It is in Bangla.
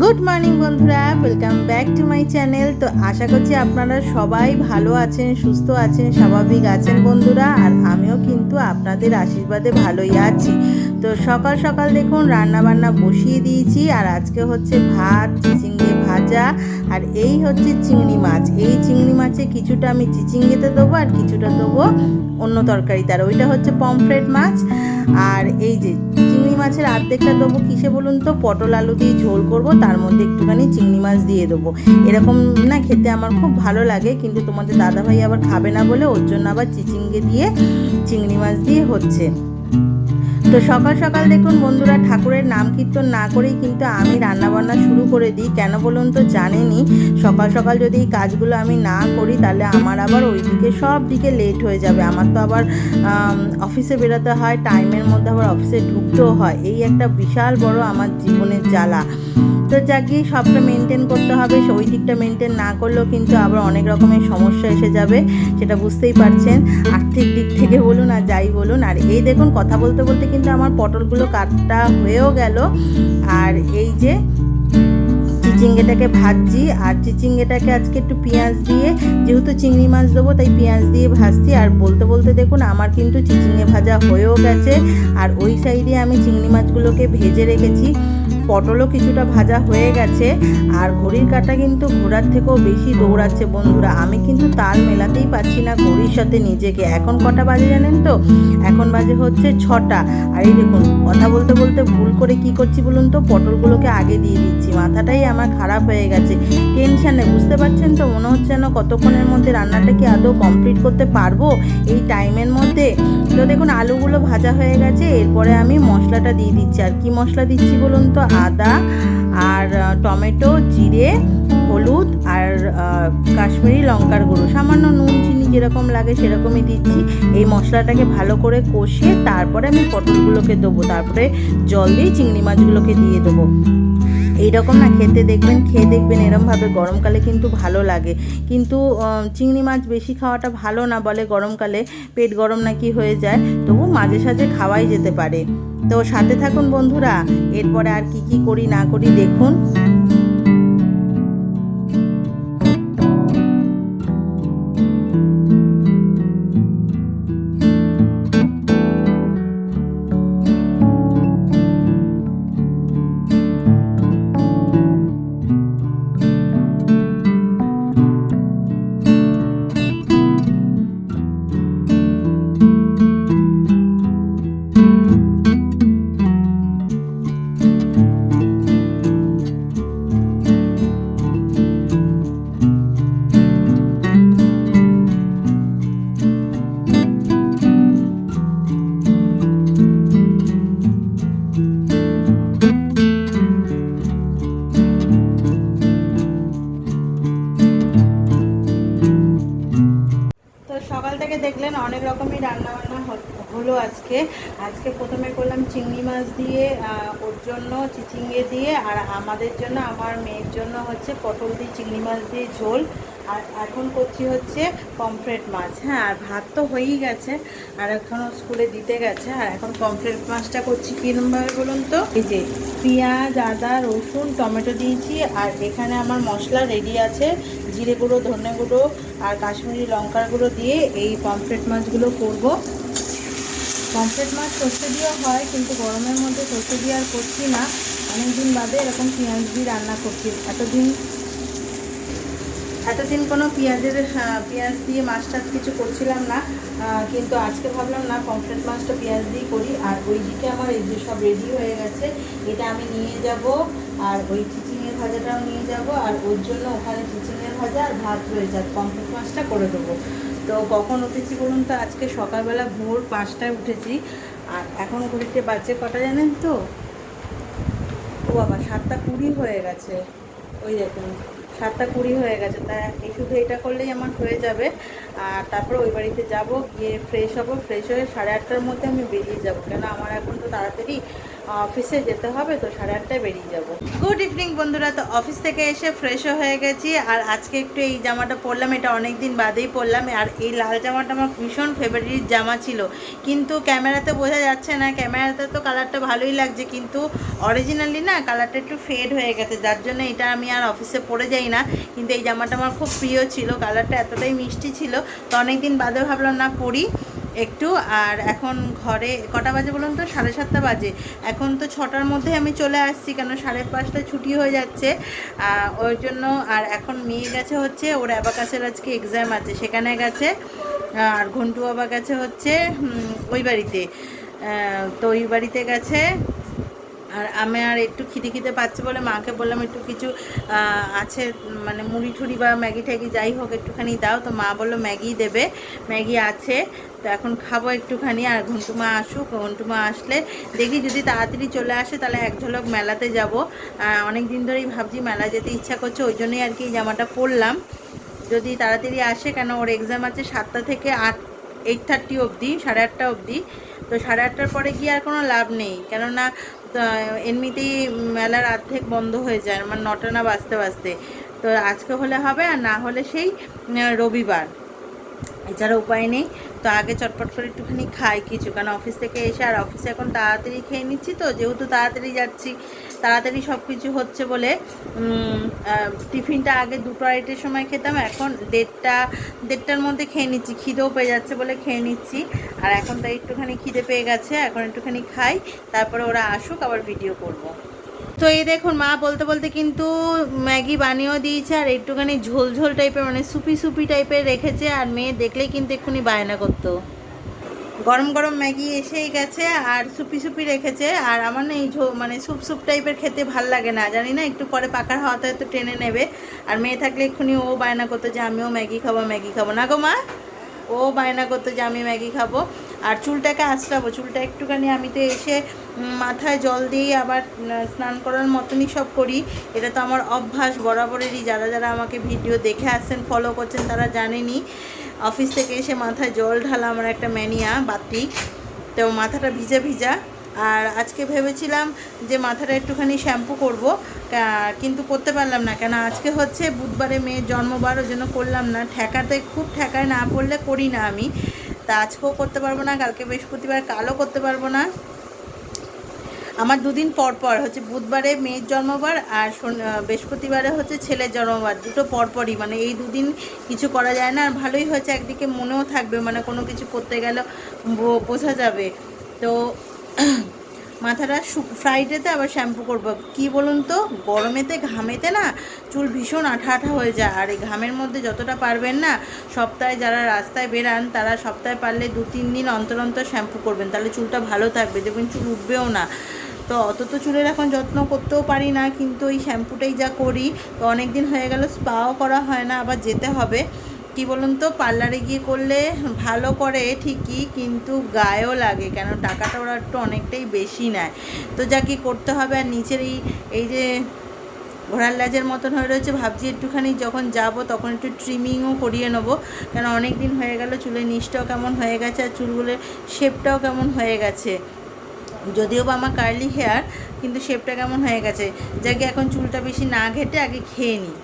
গুড মর্নিং বন্ধুরা। Welcome back to my channel তো আশা করছি আপনারা সবাই ভালো আছেন, সুস্থ আছেন, স্বাভাবিক আছেন বন্ধুরা, আর আমিও কিন্তু আপনাদের আশীর্বাদে ভালোই আছি। তো সকাল সকাল দেখুন রান্না বান্না বসিয়ে দিয়েছি, আর আজকে হচ্ছে ভাত, চিচিঙ্গে ভাজা, আর এই হচ্ছে চিংড়ি মাছ। এই চিংড়ি মাছে কিছুটা আমি চিচিঙ্গেতে দেবো, আর কিছুটা দেবো অন্য তরকারিতে। আর ওইটা হচ্ছে পমফ্রেট মাছ। আর এই যে চিংড়ি মাছের আর্ধেকটা দেবো কিসে বলুন তো? পটল আলু দিয়ে ঝোল করব, তার মধ্যে একটুখানি চিংড়ি মাছ দিয়ে দেবো। এরকম না খেতে আমার খুব ভালো লাগে, কিন্তু তোমাদের দাদাভাই আবার খাবে না বলে ওর জন্য আবার চিচিঙ্গে দিয়ে চিংড়ি মাছ দিয়ে হচ্ছে। তো সকাল সকাল দেখুন বন্ধুরা, ঠাকুরের নাম কীর্তন না করেই কিন্তু আমি রান্নাবান্না শুরু করে দিই। কেন বলুন তো জানেনই, সকাল সকাল যদি এই কাজগুলো আমি না করি তাহলে আমার আবার ওই দিকে সব দিকে লেট হয়ে যাবে। আমার তো আবার অফিসে বেরোতে হয় টাইমের মধ্যে আবার অফিসে ঢুকতেও হয়। এই একটা বিশাল বড় আমার জীবনের জ্বালা। তো যাকে সবটা মেনটেন করতে হবে। ওই দিকটা মেনটেন না করলেও কিন্তু আবার অনেক রকমের সমস্যা এসে যাবে, সেটা বুঝতেই পারছেন। আর্থিক দিক থেকে বলুন আর যাই বলুন। আর এই দেখুন, কথা বলতে বলতে কিন্তু আমার পটলগুলো কাটটা হয়েও গেল। আর এই যে চিচিঙ্গেটাকে ভাজছি, আর চিচিঙ্গেটাকে আজকে একটু পেঁয়াজ দিয়ে, যেহেতু চিংড়ি মাছ দেবো, তাই পেঁয়াজ দিয়ে ভাজছি। আর বলতে বলতে দেখুন, আমার কিন্তু চিচিঙ্গে ভাজা হয়েও গেছে। আর ওই সাইডে আমি চিংড়ি মাছগুলোকে ভেজে রেখেছি। পটলও কিছুটা ভাজা হয়ে গেছে। আর ঘড়ির কাঁটা কিন্তু ঘোড়ার থেকেও বেশি দৌড়াচ্ছে বন্ধুরা। আমি কিন্তু তাল মেলাতেই পারছি না ঘড়ির সাথে নিজেকে। এখন কটা বাজে জানেন তো? এখন বাজে হচ্ছে ছটা। আর এই দেখুন, কথা বলতে বলতে ভুল করে কি করছি বলুন তো? পটলগুলোকে আগে দিয়ে দিচ্ছি। মাথাটাই আমার খারাপ হয়ে গেছে। টেনশানে, বুঝতে পারছেন তো? মনে হচ্ছে যেন কতক্ষণের মধ্যে রান্নাটা কি আদৌ কমপ্লিট করতে পারব? এই টাইমের মধ্যে তো দেখুন, আলুগুলো ভাজা হয়ে গেছে। এরপরে আমি মশলাটা দিয়ে দিচ্ছি। আর কি মশলা দিচ্ছি বলুন তো? আদা আর টমেটো, জিরে, হলুদ আর কাশ্মীরি লঙ্কার গুঁড়ো। সামান্য নুন, চিনি যেরকম লাগে সেরকমই দিচ্ছি। এই মশলাটাকে ভালো করে কষিয়ে তারপরে আমি পটলগুলোকে দেবো। তারপরে জল দিয়ে চিংড়ি মাছগুলোকে দিয়ে দেবো। এইরকম না, খেতে দেখবেন, খেয়ে দেখবেন এরমভাবে গরমকালে কিন্তু ভালো লাগে। কিন্তু চিংড়ি মাছ বেশি খাওয়াটা ভালো না বলে গরমকালে পেট গরম নাকি হয়ে যায়, তবু মাঝে সাঝে খাওয়াই যেতে পারে। তো সাথে থাকুন বন্ধুরা, এরপরে আর কি কি করি না করি দেখুন। হলো আজকে। আজকে প্রথমে করলাম চিংড়ি মাছ দিয়ে ওর জন্য চিচিঙ্গে দিয়ে, আর আমাদের জন্য, আমার মেয়ের জন্য হচ্ছে পটল দিয়ে চিংড়ি মাছ দিয়ে ঝোল। আর এখন করছি হচ্ছে পমফ্রেট মাছ। হ্যাঁ আর ভাত তো হয়েই গেছে, আর এখনও স্কুলে দিতে গেছে। আর এখন পমফ্রেট মাছটা করছি কীরমভাবে বলুন তো? এই যে পেঁয়াজ, আদা, রসুন, টমেটো দিয়েছি, আর এখানে আমার মশলা রেডি আছে। জিরে গুঁড়ো, ধনে গুঁড়ো, আর কাশ্মীরি লঙ্কার গুঁড়ো দিয়ে এই পমফ্রেট মাছগুলো করব। পমফ্রেট মাছ সর্ষে দিয়েও হয়, কিন্তু গরমের মধ্যে সর্ষে দিয়ে আর করছি না। অনেকদিন বাদে এরকম পেঁয়াজ দিয়ে রান্না করছি। এতদিন এতদিন কোনো পেঁয়াজের পেঁয়াজ দিয়ে মাছ টাছ কিছু করছিলাম না। কিন্তু আজকে ভাবলাম, না পমফ্রেট মাছটা পেঁয়াজ দিয়ে করি। আর ওইদিকে আমার এই যে সব রেডি হয়ে গেছে, এটা আমি নিয়ে যাব। আর ওই চিচিংয়ের ভাজাটাও নিয়ে যাব। আর ওর জন্য ওখানে চিচিংয়ের ভাজা আর ভাত রয়েছে আর পমফ্রেট মাছটা করে দেবো। তো কখন উঠেছি বলুন তো? আজকে সকালবেলা ভোর পাঁচটায় উঠেছি। আর এখন ঘড়িতে বাজে কটা জানেন তো? ও বাবা, সাতটা কুড়ি হয়ে গেছে। ওই দেখুন, সাতটা কুড়ি হয়ে গেছে। তা শুধু এটা করলেই আমার হয়ে যাবে। আর তারপর ওই বাড়িতে যাব, গিয়ে ফ্রেশ হব। ফ্রেশ হয়ে সাড়ে আটটার মধ্যে আমি বেরিয়ে যাব। কেন? আমার এখন তো তাড়াতাড়ি অফিসে যেতে হবে তো সাড়ে আটটায় বেরিয়ে যাব। গুড ইভিনিং বন্ধুরা, তো অফিস থেকে এসে ফ্রেশও হয়ে গেছি। আর আজকে একটু এই জামাটা পরলাম, এটা অনেক দিন বাদেই পরলাম। আর এই লাল জামাটা আমার ভীষণ ফেভারিট জামা ছিল। কিন্তু ক্যামেরাতে বোঝা যাচ্ছে না, ক্যামেরাতে তো কালারটা ভালোই লাগছে, কিন্তু অরিজিনালি না কালারটা একটু ফেড হয়ে গেছে। যার জন্য এটা আমি আর অফিসে পরে যাই না। কিন্তু এই জামাটা আমার খুব প্রিয় ছিল কালারটা এতটাই মিষ্টি ছিল। তো অনেক দিন বাদে ভাবলাম না পরি। একটু, আর এখন ঘরে, কটা বাজে বলুন তো? সাড়ে সাতটা বাজে। এখন তো ছটার মধ্যে আমি চলে আসছি কেন সাড়ে পাঁচটায় ছুটি হয়ে যাচ্ছে। ওই জন্য, আর এখন মেয়ে গেছে হচ্ছে, ওর অ্যাবাকাসের আজকে এক্সাম আছে, সেখানে গেছে। আর ঘন্টু বাবা গেছে হচ্ছে ওই বাড়িতে। তো ওই বাড়িতে গেছে। আর আমি আর একটু খিদে খিদে পাচ্ছে বলে মাকে বললাম একটু কিছু আছে মানে মুড়ি ঠুড়ি বা ম্যাগি ট্যাগি যাই হোক একটুখানি দাও। তো মা বলল ম্যাগি দেবে, ম্যাগি আছে। তো এখন খাব একটুখানি আর ঘন্টুমা আসুক, ঘন্টুমা আসলে দেখি যদি তাড়াতাড়ি চলে আসে তাহলে এক ঝলক মেলাতে যাব। অনেক দিন ধরেই ভাবছি মেলা যেতে ইচ্ছা করছে, ওই জন্যই আর কি জামাটা পরলাম। যদি তাড়াতাড়ি আসে, কেন ওর এক্সাম আছে সাতটা থেকে আট এইট থার্টি অবধি, সাড়ে আটটা অবধি। তো সাড়ে আটটার পরে গিয়ে আর কোনো লাভ নেই। কেননা এমনিতেই মেলার অর্ধেক বন্ধ হয়ে যায় আমার নটা না বাজতে বাজতে। তো আজকে হলে হবে আর না হলে সেই রবিবার। এছাড়া উপায় নেই। তো আগে চটপট করে একটুখানি খাই কিছু কারণ অফিস থেকে এসে, আর অফিসে এখন তাড়াতাড়ি খেয়ে নিচ্ছি তো, যেহেতু তাড়াতাড়ি যাচ্ছি, তাড়াতাড়ি সব কিছু হচ্ছে বলে টিফিনটা আগে দুটো আড়াইটের সময় খেতাম, এখন দেড়টা, দেড়টার মধ্যে খেয়ে নিচ্ছি, খিদেও পেয়ে যাচ্ছে বলে খেয়ে নিচ্ছি, আর এখন তাই একটুখানি খিদে পেয়ে গেছে, এখন একটুখানি খাই, তারপরে ওরা আসুক, আবার ভিডিও করব। তো এই দেখুন, মা বলতে বলতে কিন্তু ম্যাগি বানিয়েও দিয়েছে আর একটুখানি ঝোল ঝোল টাইপের মানে সুপি সুপি টাইপের রেখেছে আর মেয়ে দেখলেই কিন্তু এক্ষুনি বায়না করতো। গরম গরম ম্যাগি এসেই গেছে আর সুপি সুপি রেখেছে আর আমার না এই মানে স্যুপ স্যুপ টাইপের খেতে ভালো লাগে না। জানি না, একটু পরে পাকার হাওয়াতে হয়তো টেনে নেবে। আর মেয়ে থাকলে এক্ষুনি ও বায়না করতো যে, আমিও ম্যাগি খাব ম্যাগি খাব। না গো মা, ও বায়না করতো যে, আমি ম্যাগি খাব। আর চুলটাকে আঁচড়াবো, চুলটা একটুখানি আমি তো এসে মাথায় জল দিয়ে আবার স্নান করার মতনই সব করি। এটা তো আমার অভ্যাস বরাবরেরই। যারা যারা আমাকে ভিডিও দেখে আসছেন ফলো করছেন, তারা জানেনি অফিস থেকে এসে মাথায় জল ঢালা আমার একটা ম্যানিয়া, বাতি। তো মাথাটা ভিজা ভিজা। আর আজকে ভেবেছিলাম যে মাথাটা একটুখানি শ্যাম্পু করব কিন্তু করতে পারলাম না। কেন, আজকে হচ্ছে বুধবারে মেয়ের জন্মবার, ওই জন্য করলাম না। ঠেকাতে, খুব ঠেকায় না পড়লে করি না আমি। তা আজকেও করতে পারব না, কালকে বৃহস্পতিবার কালও করতে পারব না। আমার দুদিন পর পর হচ্ছে বুধবারে মেয়ের জন্মবার আর বৃহস্পতিবারে হচ্ছে ছেলের জন্মবার। দুটো পরপরই মানে এই দুদিন কিছু করা যায় না। আর ভালোই হয়েছে, একদিকে মনেও থাকবে মানে কোনো কিছু করতে গেলে বোঝা যাবে। তো মাথাটা ফ্রাইডেতে আবার শ্যাম্পু করব। কি বলুন তো? গরমেতে, ঘামেতে না চুল ভীষণ আঠা আঠা হয়ে যায়। আর এই ঘামের মধ্যে যতটা পারবেন না, সপ্তাহে যারা রাস্তায় বেরান, তারা সপ্তাহে পারলে দু তিন দিন অন্তর অন্তর শ্যাম্পু করবেন। তাহলে চুলটা ভালো থাকবে। দেখবেন চুল উঠবেও না। তো অত তো চুলের এখন যত্ন করতেও পারি না, কিন্তু ওই শ্যাম্পুটাই যা করি, তো অনেক দিন হয়ে গেল, স্পাও করা হয় না, আবার যেতে হবে। কি বলুন তো, পার্লারে গিয়ে করলে ভালো করে ঠিকই, কিন্তু গায়েও লাগে, কেন টাকাটা ওরা একটু অনেকটাই বেশি নেয়। তো যা কি করতে হবে, আর নিচের এই এই যে ঘোড়ার লাজের মতন হয়ে রয়েছে, ভাবছি একটুখানি যখন যাব, তখন একটু ট্রিমিংও করিয়ে নেব। কেন অনেক দিন হয়ে গেল, চুলের নিচটাও কেমন হয়ে গেছে, আর চুলগুলোর শেপটাও কেমন হয়ে গেছে। যদিও বা আমার কার্লি হেয়ার কিন্তু শেপটা কেমন হয়ে গেছে। যাকে এখন চুলটা বেশি না ঘেটে আগে খেয়ে নিই